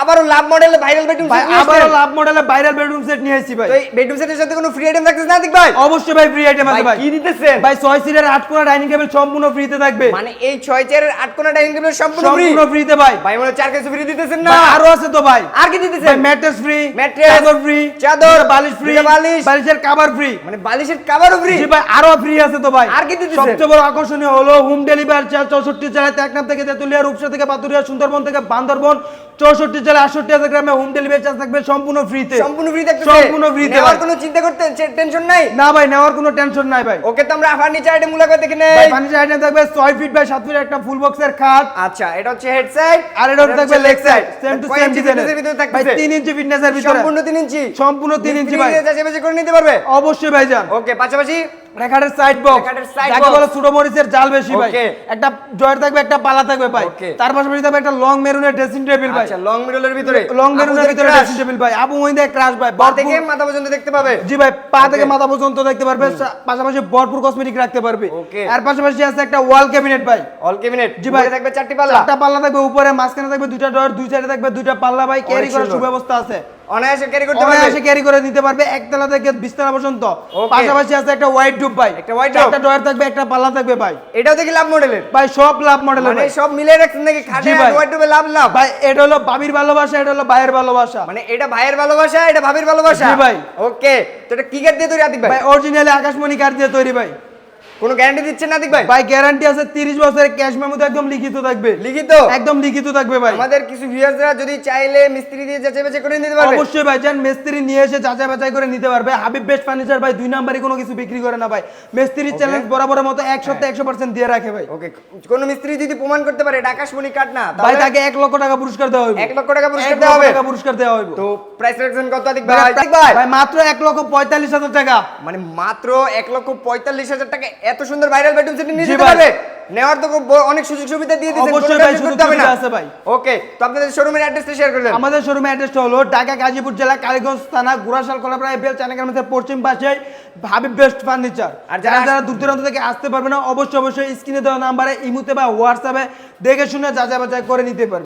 আবারও লাভ মডেলে viral bedroom ভাই আবারও লাভ মডেলের ভাইরাল বেডরুম সেট নিয়ে এসেছি ভাই। তো এই বেডরুম সেটের সাথে কোনো ফ্রি আইটেম থাকতেছে না দিক ভাই? অবশ্যই ভাই ফ্রি আইটেম আছে ভাই কি দিতেছেন? ভাই ছয় সিটের আট কোণা ডাইনিং টেবিল সম্পূর্ণ ফ্রিতে থাকবে। মানে এই ছয় চেয়ারের আট কোনা ডাইনিং টেবিল সম্পূর্ণ ফ্রি সম্পূর্ণ ফ্রিতে ভাই। ভাই মনে চার কেজি ফ্রি দিতেছেন না। আরও আছে তো ভাই। আর কি দিতেছেন? ভাই ম্যাট্রেস ফ্রি Mattress, চাদর ফ্রি চাদর, বালিশ ফ্রি বালিশ। বালিশের কভার ফ্রি মানে বালিশের কাভারও ফ্রি জি ভাই আরও ফ্রি আছে তো ভাই। আর কি দিতেছেন? সবচেয়ে বড় আকর্ষণীয় হলো হোম ডেলিভারি চার্জ চৌষট্টি জেলায় টেকনাফ থেকে তেতুলিয়া রূপসা থেকে পাতুরিয়া সুন্দরবন থেকে বান্দরবন চৌষট্টি জেলা আটষট্টি হাজার গ্রামে হোম ডেলিভারি চার্জ থাকবে সম্পূর্ণ ফ্রিতে সম্পূর্ণ ফ্রি সম্পূর্ণ ফ্রিতে ভাই। কোনো চিন্তা করতে টেনশন নাই? না ভাই নেওয়ার কোনো টেনশন নাই ভাই। ওকে তো আমরা ফার্নিচার আইটেমগুলো দেখে নেই। ভাই ফার্নিচার আইটেম থাকবে ছয় ফিট বাই সাত ফিট একটা ফুল বক্সের খাট। আচ্ছা এটা হচ্ছে হেড সাইড আর এটা থাকবে leg side same to same ডিজাইনের ভিতরে ভাই 3 ইঞ্চি ফিটনেসের ভিতরে। সম্পূর্ণ 3 ইঞ্চি সম্পূর্ণ 3 ইঞ্চি ভাই। যাচাই বাছাই করে নিতে পারবে? অবশ্যই ভাইজান। ওকে পাশাপাশি রেখাটের সাইড বক্স রেখাটের যাকে বলে ছোট মরিচের জাল বেশি ভাই। একটা জয়ের থাকবে একটা পালা থাকবে ভাই। তার পাশাপাশি থাকবে একটা লং মেরুনের ড্রেসিং টেবিল ভাই। আচ্ছা লং মিররের ভিতরে। লং মেরুনের ভিতরে ড্রেসিং টেবিল ভাই। আবু মহিন্দা ক্রাশ ভাই। পা থেকে মাথা পর্যন্ত দেখতে পাবে। জি ভাই পা থেকে মাথা পর্যন্ত দেখতে পারবে। পাশাপাশি ভরপুর কসমেটিক রাখতে পারবে। আর পাশাপাশি আছে একটা ওয়াল ক্যাবিনেট ভাই। অল ক্যাবিনেট জি ভাই। থাকবে চারটি পাল্লা। চারটা পাল্লা থাকবে উপরে মাঝখানে থাকবে দুইটা ডোর দুই সাইডে থাকবে দুইটা পাল্লা ভাই। ক্যারি করার সুব্যবস্থা আছে। অনায়াসে ক্যারি করতে পারবে। অনায়াসে ক্যারি করে নিতে পারবে একতলা থেকে বিছতলা পর্যন্ত। পাশাপাশি আছে একটা হোয়াইট ডুব ভাই। একটা white drop। একটা ডয়ার থাকবে একটা পাল্লা থাকবে ভাই। এটাও দেখি লাভ মডেলের ভাই সব লাভ মডেলের মানে সব মিলে রাখছেন নাকি? খাটে ভাই। ওয়াইডরোবে লাভ লাভ? ভাই এটা হলো বাবির ভালোবাসা এটা হলো ভাইয়ের ভালোবাসা। মানে এটা ভাইয়ের ভালোবাসা এটা ভাবির ভালোবাসা? জি ভাই। ওকে তো এটা কি কাট দিয়ে তৈরি ভাই? ভাই অরিজিনালি আকাশমণি কাঠ দিয়ে তৈরি ভাই। কোনো গ্যারান্টি দিচ্ছেন না আতিক ভাই? ভাই গ্যারান্টি আছে 30 বছরের ক্যাশ মেমোতে একদম লিখিত থাকবে। লিখিত? একদম লিখিত থাকবে ভাই। আমাদের কিছু ভিউয়ার্সরা যদি চাইলে মিস্ত্রি দিয়ে যাচাই বাছাই করে নিতে পারবে। অবশ্যই ভাই যান মিস্ত্রি নিয়ে এসে যাচাই বাছাই করে নিতে পারবে। হাবিব বেস্ট ফার্নিচার ভাই দুই নাম্বারই কোনো কিছু বিক্রি করে না ভাই। মিস্ত্রির চ্যালেঞ্জ বরাবরের মতো এক সপ্তাহে একশো পার্সেন্ট দিয়ে রাখে ভাই। ওকে কোন মিস্ত্রি যদি প্রমাণ করতে পারে এটা আকাশমণি কাট না ভাই তাকে এক লক্ষ টাকা পুরস্কার দেওয়া হবে এক লক্ষ টাকা পুরস্কার দেওয়া হবে। টাকা পুরস্কার দেওয়া হবে তো প্রাইস রাখছেন কত আতিক ভাই। ভাই মাত্র এক লক্ষ পঁয়তাল্লিশ হাজার টাকা। মানে মাত্র এক লক্ষ পঁয়তাল্লিশ হাজার টাকা এত সুন্দর ভাইরাল বেডরুম সেট নিয়ে যেতে পারবে? নেওয়ার তো অনেক সুযোগ সুবিধা দিয়ে দিচ্ছেন অবশ্যই ভাই, করতে হবে না। আছে ভাই। ওকে তো আপনাদের শোরুমের অ্যাড্রেসটা শেয়ার করে দেন আমাদের শোরুমে অ্যাড্রেসটা হলো ঢাকা গাজীপুর জেলা কালীগঞ্জ থানা গুড়াশাল কলাপাড়া এফএল চানাগ্রামের পশ্চিম পাশে হাবিব বেস্ট ফার্নিচার আর যারা- যারা যারা দূর দূরান্ত থেকে আসতে পারবে না অবশ্যই অবশ্যই স্ক্রিনে দেওয়া নাম্বারে ইমুতে বা হোয়াটসঅ্যাপে দেখে শুনে যাচাই বাছাই করে নিতে পারবে।